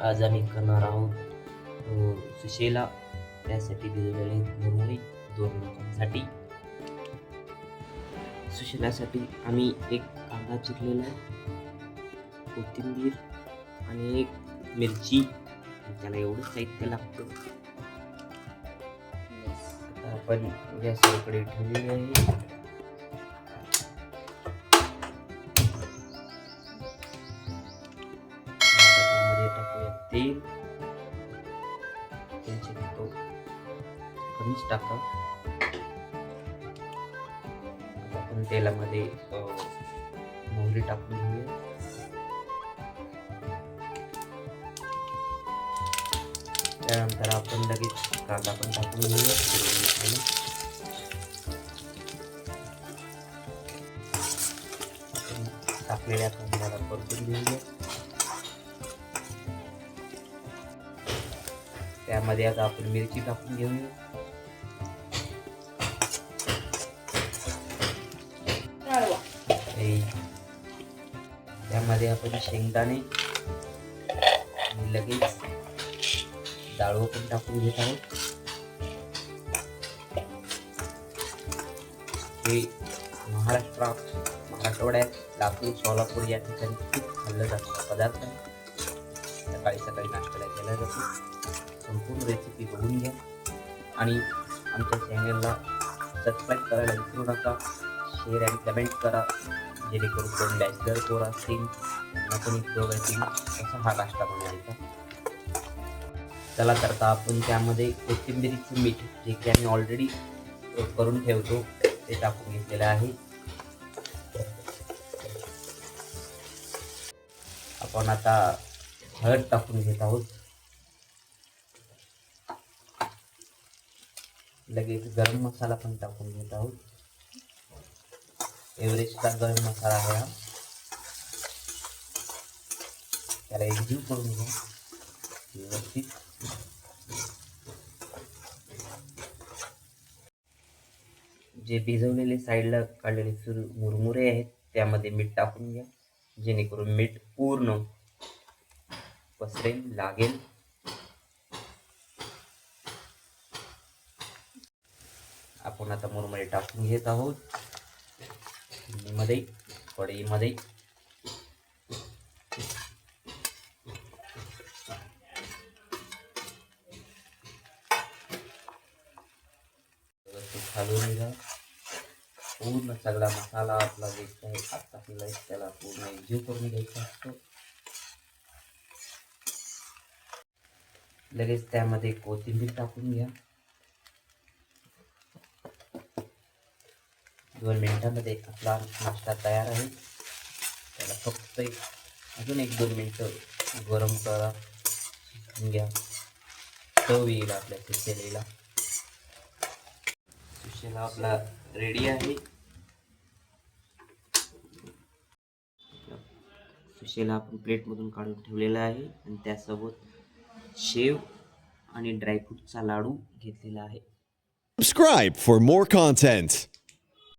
आज आम्ही करणार आहोत सुशेला. त्यासाठी भिजवलेले मुरमुरे दोन लोकांसाठी. सुशेलासाठी आम्ही एक कांदा चिरलेला आहे कोथिंबीर आणि एक मिरची. त्याला एवढं साहित्य लागतं. आपण गॅसवर ठेवलेली आहे. तेल त्यांचे शक्यतो कमीच टाका. आता आपण तेलामध्ये मोहरी टाकून घेऊया. त्यानंतर आपण लगेच कांदा पण टाकून घेऊया. टाकलेल्या कांद्याला परतून घेऊया. त्यामध्ये आता आपण मिरची टाकून घेऊया हे. त्यामध्ये आपण शेंगदाणे. लगेच डाळू पण टाकून घेत आहोत. हे महाराष्ट्रात मराठवाड्यात लातूर सोलापूर या ठिकाणी खूप खाल्लं जातं पदार्थ. आहे सकाळी सकाळी नाश्त्याला केला जातो संपूर्ण रेसिपी बघून घ्या आणि आमच्या चॅनलला सबस्क्राईब करायला विसरू नका शेअर आणि कमेंट करा जेणेकरून कोण बॅचलर कोर असतील त्यांना कोणी उपयोग असा हा नाश्ता बनवायचा चला तर आपण त्यामध्ये कोथिंबिरीचं मीठ जे की आम्ही ऑलरेडी करून ठेवतो ते टाकून घेतलेलं आहे आपण आता हळद टाकून घेत आहोत. लगेच गरम मसाला पण टाकून घेत आहोत. एव्हरेस्टचा गरम मसाला आहे हा. त्याला एकजीव करून घ्या. व्यवस्थित. जे भिजवलेले साईडला काढलेले सुर मुरमुरे आहेत त्यामध्ये मीठ टाकून घ्या. जेणेकरून मीठ पूर्ण पसरेन लागेल. आपण आता मुरमध्ये टाकून घेत आहोत. मध्ये कढईमध्ये. व्यवस्थित घालून घ्या. पूर्ण सगळा मसाला आपला जे काही आत टाकलेला आहे त्याला पूर्ण एकजीव करून घ्यायचा असतो. लगेच त्यामध्ये कोथिंबीर टाकून घ्या. दोन मिनिटांमध्ये आपला नाश्ता तयार आहे. त्याला फक्त एक अजून एक दोन मिनटं गरम करा घ्या. चव येईल आपल्या सुशेलीला. सुशेला आपला रेडी आहे. सुशेला आपण प्लेटमधून काढून ठेवलेला आहे आणि त्यासोबत शेव आणि ड्रायफ्रूटचा लाडू घेतलेला आहे Subscribe for more content.